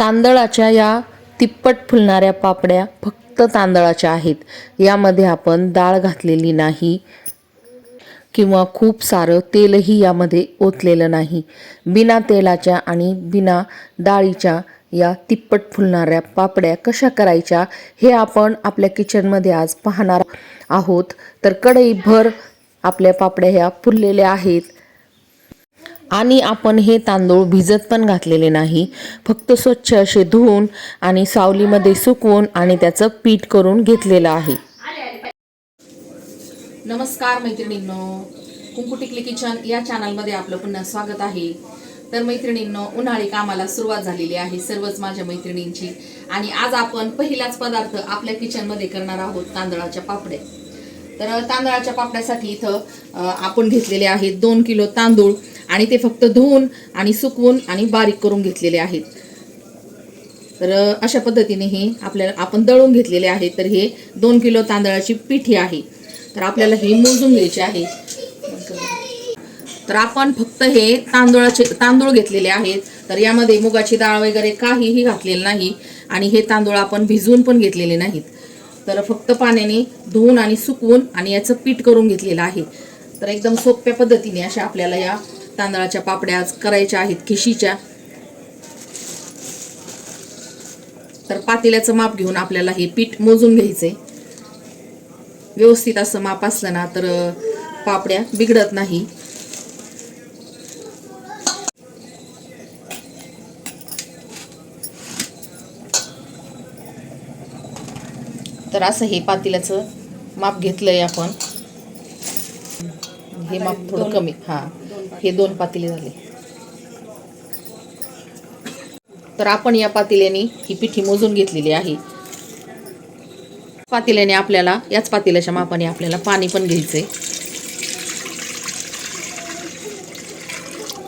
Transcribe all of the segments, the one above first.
तांदळाच्या या तिप्पट फुलणाऱ्या पापड्या फक्त तांदळाच्या आहेत. यामध्ये आपण डाळ घातलेली नाही किंवा खूप सारं तेलही यामध्ये ओतलेलं नाही. बिना तेलाच्या आणि बिना डाळीच्या या तिप्पट फुलणाऱ्या पापड्या कशा करायच्या हे आपण आपल्या किचनमध्ये आज पाहणार आहोत. तर कढईभर आपल्या पापड्या ह्या फुललेल्या आहेत. आणि आपण हे तांदूळ भिजत पण घातलेले नाही. फक्त स्वच्छ असे धुवून आणि सावलीमध्ये सुकवून आणि त्याचं पीठ करून घेतलेलं आहे. नमस्कार मैत्रिणींनो. कुंकू टिकली किचन या चॅनलमध्ये आपलं पुन्हा स्वागत आहे. तर मैत्रिणींनो उन्हाळी कामाला सुरुवात झालेली आहे सर्वच माझ्या मैत्रिणींची. आणि आज आपण पहिलाच पदार्थ आपल्या किचनमध्ये करणार आहोत तांदळाच्या पापड्या. तर तांदळाच्या पापड्यासाठी इथं आपण घेतलेले आहेत दोन किलो तांदूळ. आणि ते फक्त धुवून आणि सुकवून आणि बारीक करून घेतलेले आहेत. तर अशा पद्धतीने हे आपल्याला आपण दळून घेतलेले आहे तर हे दोन किलो तांदळाची पिठी आहे. तर आपल्याला हे मोजून घ्यायचे आहे. तर आपण फक्त हे तांदूळाचे तांदूळ घेतलेले आहेत. तर यामध्ये मुगाची डाळ वगैरे काहीही घातलेलं नाही. आणि हे तांदूळ आपण भिजवून पण घेतलेले नाहीत. तर फक्त पाण्याने धुवून आणि सुकवून आणि याचं पीठ करून घेतलेलं आहे. तर एकदम सोप्या पद्धतीने अशा आपल्याला या तांदळाच्या पापड्या आज करायच्या आहेत खिशीच्या. तर पातेल्याचं माप घेऊन आपल्याला हे पीठ मोजून घ्यायचंय. व्यवस्थित असं माप असलं ना तर पापड्या बिघडत नाही. तर असं हे पातेल्याचं माप घेतलंय आपण. हे माप थोडं कमी हा. हे दोन पातेले झाले. तर आपण या पातेल्याने ही पिठी मोजून घेतलेली आहे. पातेल्याने आपल्याला याच पातेल्याच्या मापाने आपल्याला पाणी पण घ्यायचंय.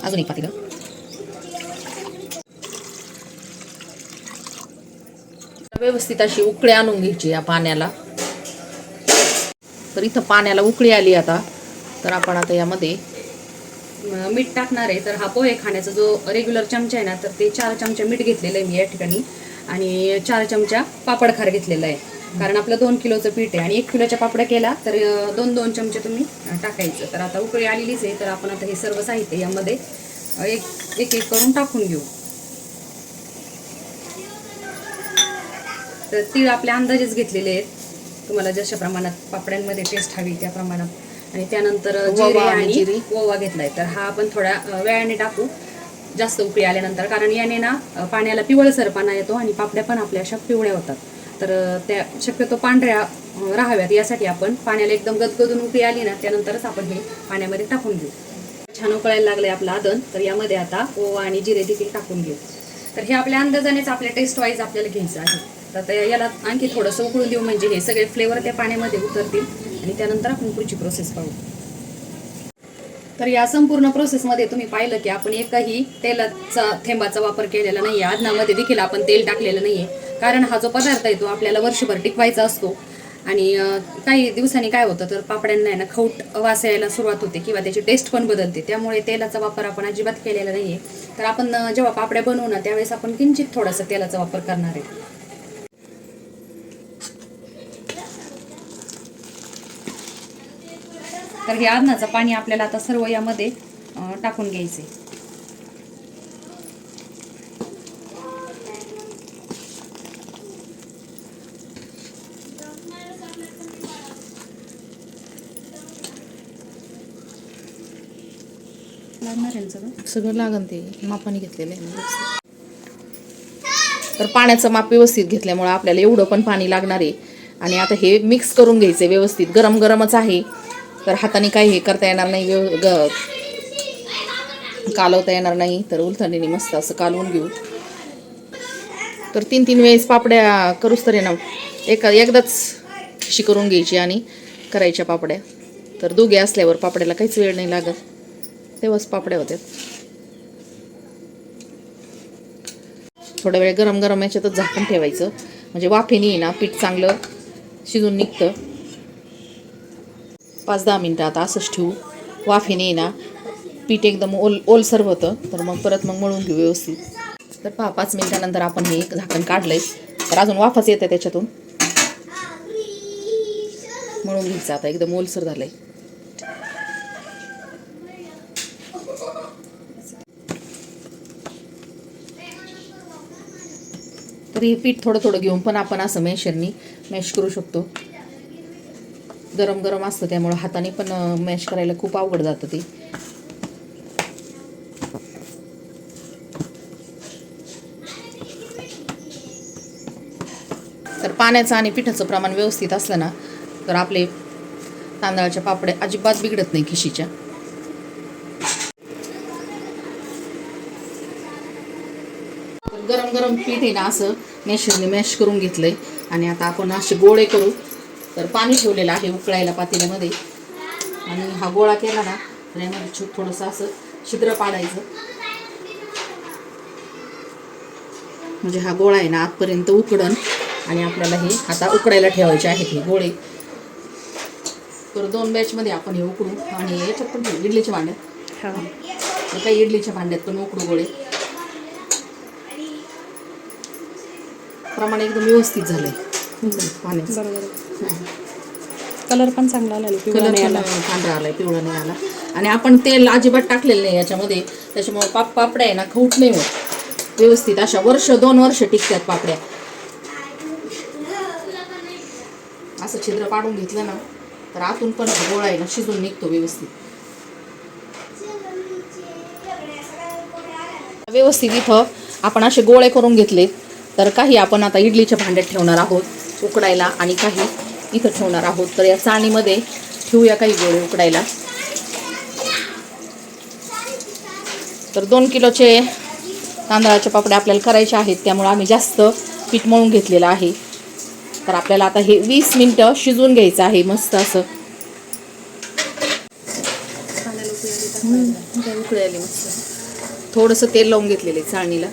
अजून एक पातेलं. व्यवस्थित अशी उकळी आणून घ्यायची या पाण्याला. तर इथं पाण्याला उकळी आली आता. तर आपण आता यामध्ये मीठ टाकणार आहे तर हा पोहे खाण्याचा जो रेग्युलर चमचा आहे ना तर ते चार चमचा मीठ घेतलेलं आहे मी या ठिकाणी. आणि चार चमचा पापड खार घेतलेला आहे. कारण आपलं दोन किलोचं पीठ आहे आणि एक किलोच्या पापड्या केला तर दोन दोन चमचे तुम्ही टाकायचं. तर आता उकळी आलेलीच आहे तर आपण आता हे सर्व साहित्य यामध्ये एक एक एक करून टाकून घेऊ. तर तीळ आपल्या अंदाजेच घेतलेले आहेत. तुम्हाला जशा प्रमाणात पापड्यांमध्ये टेस्ट हवी त्या प्रमाणात आणि त्यानंतर जिरे आणि. ओवा घेतलाय. तर हा आपण थोड्या वेळाने टाकू. जास्त उकळी आल्यानंतर. कारण याने ना पाण्याला पिवळसरपणा येतो आणि पापड्या पण आपल्या अशा पिवळ्या होतात. तर त्या शक्यतो पांढऱ्या राहाव्यात. यासाठी आपण पाण्याला एकदम गदगदून उकळी आली ना त्यानंतरच आपण हे पाण्यामध्ये टाकून घेऊ. छान उकळायला लागले आपलं आदन. तर यामध्ये आता ओवा आणि जिरे देखील टाकून घेऊ. तर हे आपल्या अंदाजानेच आपल्या टेस्ट वाईज आपल्याला घ्यायचं आहे. तर याला आणखी थोडंसं उकळून देऊ म्हणजे हे सगळे फ्लेवर त्या पाण्यामध्ये उतरतील. आणि त्यानंतर आपण पुढची प्रोसेस पाहू. तर या संपूर्ण प्रोसेसमध्ये तुम्ही पाहिलं की आपण एकही तेलाचा थेंबाचा वापर केलेला नाही आहे अन्नामध्ये देखील आपण तेल टाकलेलं नाही आहे कारण हा जो पदार्थ आहे तो आपल्याला वर्षभर टिकवायचा असतो. आणि काही दिवसांनी काय होतं तर पापड्यांना आहे ना खौट वास यायला सुरुवात होते किंवा त्याची टेस्ट पण बदलते. त्यामुळे तेलाचा वापर आपण अजिबात केलेला नाही आहे तर आपण जेव्हा पापड्या बनवू ना त्यावेळेस आपण किंचित थोडासा तेलाचा वापर करणार आहे. तर हे अन्नाचं पाणी आपल्याला आता सर्व यामध्ये टाकून घ्यायचे आहे सगळं? लागन ते. मापाने घेतलेलं आहे तर पाण्याचं माप व्यवस्थित घेतल्यामुळं आपल्याला एवढं पण पाणी लागणार आहे. आणि आता हे मिक्स करून घ्यायचं व्यवस्थित. गरम गरमच आहे. तर हाताने काही हे करता येणार नाही व्यव ग कालवता येणार नाही. तर उलथणीने मस्त असं कालवून घेऊ. तर तीन तीन वेळेस पापड्या करूच तर ना एका एकदाच अशी करून घ्यायची आणि करायच्या पापड्या. तर दोघे असल्यावर पापड्याला काहीच वेळ नाही लागत. तेव्हाच पापड्या होत्यात थोड्या वेळ गरम गरम याच्यातच झाकण ठेवायचं. म्हणजे वाफेने ना पीठ चांगलं शिजून निघतं. पाच दहा मिनटं आता असंच ठेवू. वाफेने ना पीठ एकदम ओल ओलसर होतं. तर मग परत मग मळून घेऊ व्यवस्थित. तर पहा पाच मिनटानंतर आपण हे एक झाकण आहे तर अजून वाफच येते त्याच्यातून. मळून घ्यायचं आता एकदम ओलसर झालंय. तर हे पीठ थोडं थोडं घेऊन पण आपण असं मॅशरनी मॅश करू शकतो. गरम गरम असतं त्यामुळं हाताने पण मॅश करायला खूप अवघड जातं ते. तर पाण्याचं आणि पिठाचं प्रमाण व्यवस्थित असलं ना तर आपले तांदळाच्या पापड्या अजिबात बिघडत नाही खिशीच्या. गरम गरम पीठ आहे ना असं मॅशरने मॅश करून घेतलंय. आणि आता आपण असे गोळे करू. तर पाणी ठेवलेलं आहे उकळायला पातेल्यामध्ये. आणि हा गोळा केला ना तर यामध्ये छो थोडंसं असं छिद्र पाडायचं. म्हणजे हा गोळा आहे ना आतपर्यंत उकडन आणि आपल्याला हे आता उकडायला ठेवायचे आहेत हे गोळे. तर दोन बॅचमध्ये आपण हे उकडू. आणि याच्यात पण ठेवू, इडलीच्या भांड्यात तर काही इडलीच्या भांड्यात पण उकडू गोळे. प्रमाण एकदम व्यवस्थित झालंय. पाण्याचं. कलर पण चांगला आला कलर नाही पण आला. पांढरा आलाय पिवळा नाही आला. आणि आपण तेल अजिबात टाकलेलं नाही याच्यामध्ये. त्याच्यामुळे पाप पापड्या आहे ना खऊट नाही होत. व्यवस्थित अशा वर्ष दोन वर्ष टिकतात पापड्या. असं छिद्र पाडून घेतलं ना तर आतून पण गोळा आहे ना शिजून निघतो व्यवस्थित. व्यवस्थित इथं आपण असे गोळे करून घेतले तर काही आपण आता इडलीच्या भांड्यात ठेवणार आहोत. उकडायला आणि काही इथं ठेवणार आहोत. तर या चाळणीमध्ये ठेवूया काही गोळे उकडायला. तर दोन किलोचे तांदळाचे पापडे आपल्याला करायचे आहेत. त्यामुळे आम्ही जास्त पीठ मळून घेतलेलं आहे. तर आपल्याला आता हे वीस मिनटं शिजवून घ्यायचं आहे. मस्त असं. उकळी आली मस्त थोडंसं तेल लावून घेतलेलं आहे चाळणीला.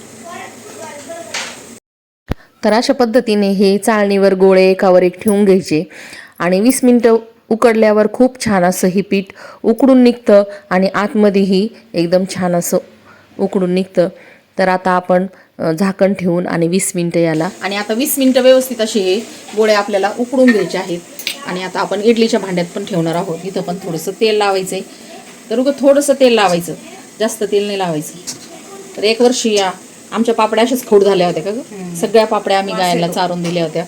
तर अशा पद्धतीने हे चाळणीवर गोळे एकावर एक ठेवून घ्यायचे. आणि वीस मिनटं उकडल्यावर खूप छान असं हे पीठ उकडून निघतं आणि आतमध्येही एकदम छान असं उकडून निघतं. तर आता आपण झाकण ठेवून आणि वीस मिनटं याला आणि आता वीस मिनटं व्यवस्थित असे हे गोळे आपल्याला उकडून घ्यायचे आहेत. आणि आता आपण इडलीच्या भांड्यात पण ठेवणार आहोत. इथं पण थोडंसं तेल लावायचं आहे तर उगं थोडंसं तेल लावायचं. जास्त तेल नाही लावायचं. तर एक वर्षी या आमच्या पापड्या अशाच खोड झाल्या होत्या का ग? सगळ्या पापड्या आम्ही गायला चारून दिल्या होत्या.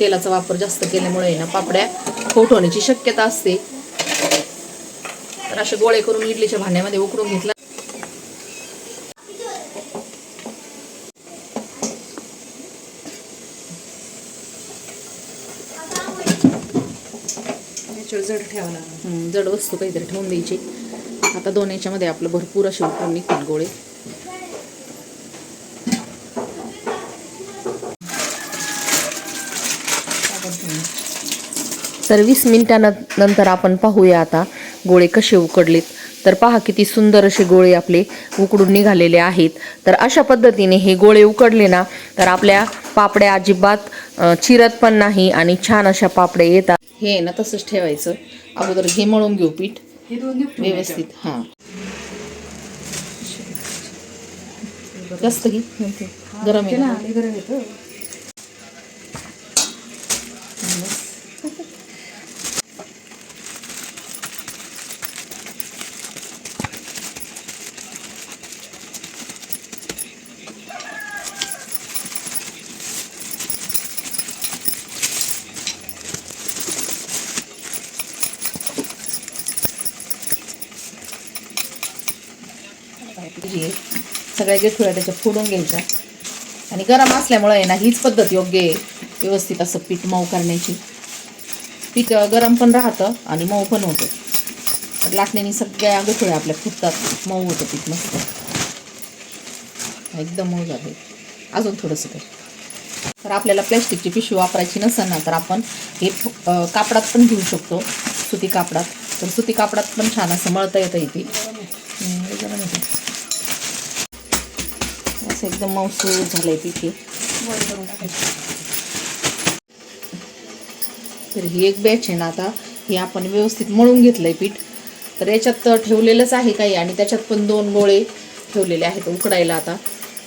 तेलाचा वापर जास्त केल्यामुळे ना पापड्या खोट होण्याची शक्यता असते. तर असे गोळे करून इडलीच्या भांड्यामध्ये उकडून घेतला. जड हम्म, जड वस्तू काहीतरी ठेवून द्यायची. आता दोन याच्यामध्ये आपलं भरपूर असे उकडून निघतील गोळे. तर वीस मिनिटानंतर आपण पाहूया आता गोळे कसे उकडलेत. तर पहा किती सुंदर असे गोळे आपले उकडून निघालेले आहेत. तर अशा पद्धतीने हे गोळे उकडले ना तर आपल्या पापड्या अजिबात चिरत पण नाही आणि छान अशा पापड्या येतात. हे ना तसंच ठेवायचं. अगोदर हे मळून घेऊ पीठ. व्यवस्थित हां. जास्त गरम आहे ना सगळ्या गेठुळ्या त्याच्या फोडून घ्यायच्या. आणि गरम असल्यामुळे आहे ना हीच पद्धत योग्य आहे व्यवस्थित असं पीठ मऊ करण्याची. पीठ गरम पण राहतं आणि मऊ पण होतं. तर लाटण्याने सगळ्या गेठुळ्या आपल्या फुटतात मऊ होतं पीठ मस्त. एकदम मऊ झाले. अजून थोडंसं काय तर आपल्याला प्लॅस्टिकची पिशवी वापरायची नसेल ना तर आपण हे कापडात पण घेऊ शकतो सुती कापडात. तर सुती कापडात पण छान असं मळता येतं इथे हम्म, हे गरम आहे ते. असं एकदम मौसूर झालंय पिठे तर ही एक बॅच आहे ना आता हे आपण व्यवस्थित मळून घेतलंय पीठ. तर याच्यात ठेवलेलंच आहे काही आणि त्याच्यात पण दोन गोळे ठेवलेले आहेत उकडायला आता.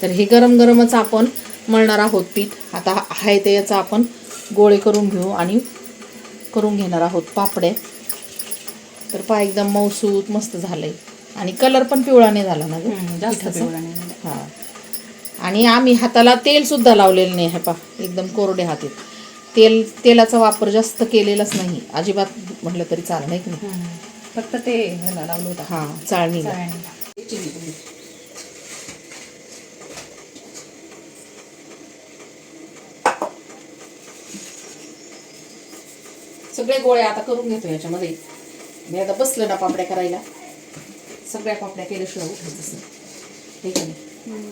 तर हे गरम गरमच आपण मळणार आहोत पीठ. आता आहे ते याचा आपण गोळे करून घेऊ आणि करून घेणार आहोत पापडे तर पा एकदम मऊसूत मस्त झालंय. आणि कलर पण पिवळा नाही झाला ना जास्त? पिवळा नाही झाला. हा. आणि आम्ही हाताला तेल सुद्धा लावलेलं नाही हे पा एकदम कोरडे हात आहेत तेल तेलाचा वापर जास्त केलेलाच नाही. अजिबात म्हटलं तरी चाल नाही. की नाही फक्त ते ह्याला लावलं होतं. हा चाळणी. सगळे गोळे आता करून घेतो याच्यामध्ये. मी आता बसलं ना पापड्या करायला. सगळ्या पापड्या केल्याशिवाय ठीक आहे नाही?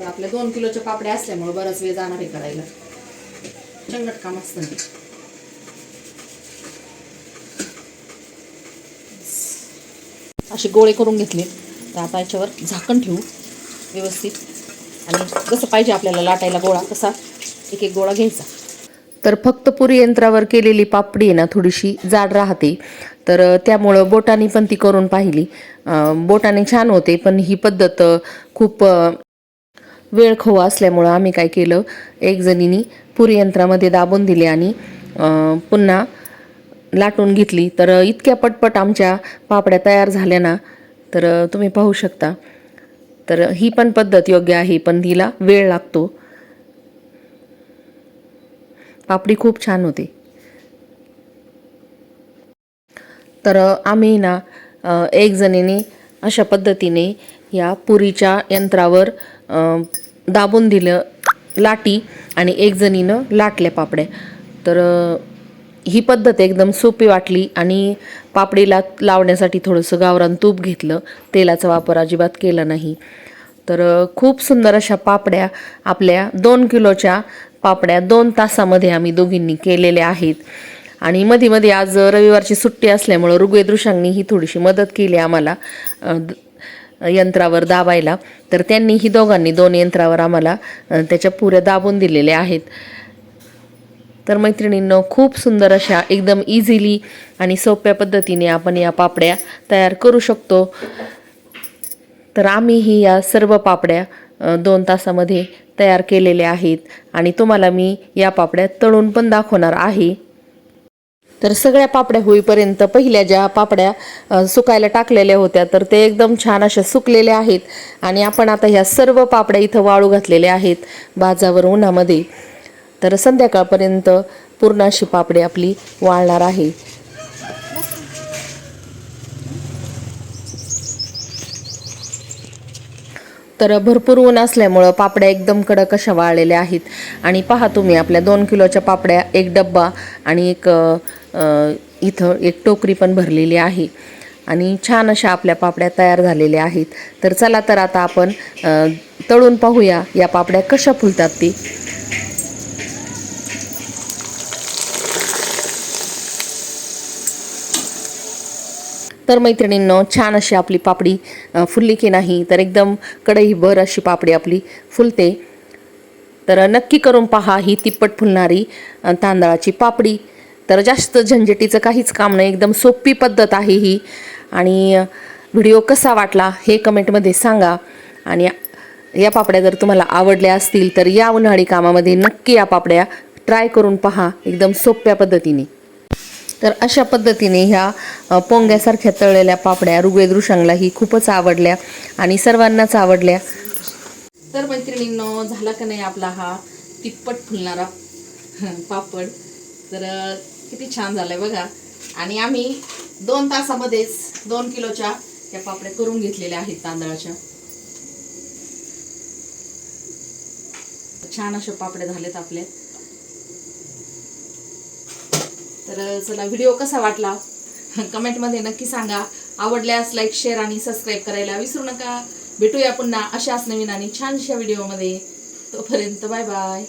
पण आपल्या दोन किलोच्या पापड्या असल्यामुळे बराच वेळ जाणार आहे करायला. चंगट काम असतं. असे गोळे करून घेतले. तर आता याच्यावर झाकण ठेवू. व्यवस्थित. आणि जसं पाहिजे आपल्याला लाटायला गोळा तसा एक एक गोळा घ्यायचा. तर फक्त पुरी यंत्रावर केलेली पापडी आहे ना थोडीशी जाड राहते. तर त्यामुळं बोटाने पण ती करून पाहिली. बोटाने छान होते पण ही पद्धत खूप वेळ खवा असल्यामुळं आम्ही काय केलं? एक जणीनी पुरी यंत्रामध्ये दाबून दिले आणि पुन्हा लाटून घेतली. तर इतक्या पटपट आमच्या पापड्या तयार झाल्या ना तर तुम्ही पाहू शकता. तर ही पण पद्धत योग्य आहे पण तिला वेळ लागतो. पापडी खूप छान होते. तर आम्ही ना एक जणीने अशा पद्धतीने या पुरीच्या यंत्रावर दाबून दिलं लाटी आणि एक जणीनं लाटल्या पापड्या तर ही पद्धत एकदम सोपी वाटली आणि पापडीला लावण्यासाठी थोडंसं गावरान तूप घेतलं. तेलाचा वापर अजिबात केला नाही. तर खूप सुंदर अशा पापड्या आपल्या दोन किलोच्या पापड्या दोन तासामध्ये आम्ही दोघींनी केलेल्या आहेत. आणि मध्ये मध्ये आज रविवारची सुट्टी असल्यामुळं ऋग्वेदृशांनी ही थोडीशी मदत केली आम्हाला. द- यंत्रावर दाबायला तर त्यांनी ही दोघांनी दोन यंत्रावर आम्हाला त्याच्या पुऱ्या दाबून दिलेल्या आहेत. तर मैत्रिणींनो खूप सुंदर अशा एकदम इझिली आणि सोप्या पद्धतीने आपण या पापड्या तयार करू शकतो. तर आम्हीही या सर्व पापड्या दोन तासामध्ये तयार केलेल्या आहेत. आणि तुम्हाला मी या पापड्या तळून पण दाखवणार आहे. तर सगळ्या पापड्या होईपर्यंत पहिल्या ज्या पापड्या सुकायला टाकलेल्या होत्या तर ते एकदम छान अशा सुकलेल्या आहेत. आणि आपण आता ह्या सर्व पापड्या इथं वाळू घातलेल्या आहेत बाजावर उन्हामध्ये. तर संध्याकाळपर्यंत पूर्ण अशी पापडी आपली वाळणार आहे. तर भरपूर ऊन असल्यामुळं पापड्या एकदम कडक अशा वाळलेल्या आहेत. आणि पहा तुम्ही आपल्या दोन किलोच्या पापड्या एक डब्बा आणि एक इथं एक टोकरी पण भरलेली आहे. आणि छान अशा आपल्या पापड्या तयार झालेल्या आहेत. तर चला तर आता आपण तळून पाहूया या पापड्या कशा फुलतात ती. तर मैत्रिणींनो छान अशी आपली पापडी फुलली की नाही तर एकदम कढईभर अशी पापडी आपली फुलते. तर नक्की करून पहा ही तिप्पट फुलणारी तांदळाची पापडी. तर जास्त झंझटीचं काहीच काम नाही. एकदम सोपी पद्धत आहे ही. आणि व्हिडिओ कसा वाटला हे कमेंटमध्ये सांगा. आणि या पापड्या जर तुम्हाला आवडल्या असतील तर या उन्हाळी कामामध्ये नक्की या पापड्या ट्राय करून पहा. एकदम सोप्या पद्धतीने. तर अशा पद्धतीने ह्या पोंग्यासारख्या तळलेल्या पापड्या ऋग्वेदृशांगला ही खूपच आवडल्या आणि सर्वांनाच आवडल्या. तर मैत्रिणींनो झाला का नाही आपला हा तिप्पट फुलणारा पापड? तर किती छान झालाय बघा. आणि आम्ही दोन तासामध्येच दोन किलोच्या त्या पापड्या करून घेतलेल्या आहेत तांदळाच्या. छान अशा पापड्या झालेत आपले. तर चला व्हिडिओ कसा वाटला? कमेंटमध्ये नक्की सांगा. आवडल्यास लाईक शेअर आणि सबस्क्राईब करायला विसरू नका. भेटूया पुन्हा अशाच नवीन आणि छानशा व्हिडिओमध्ये. तोपर्यंत बाय बाय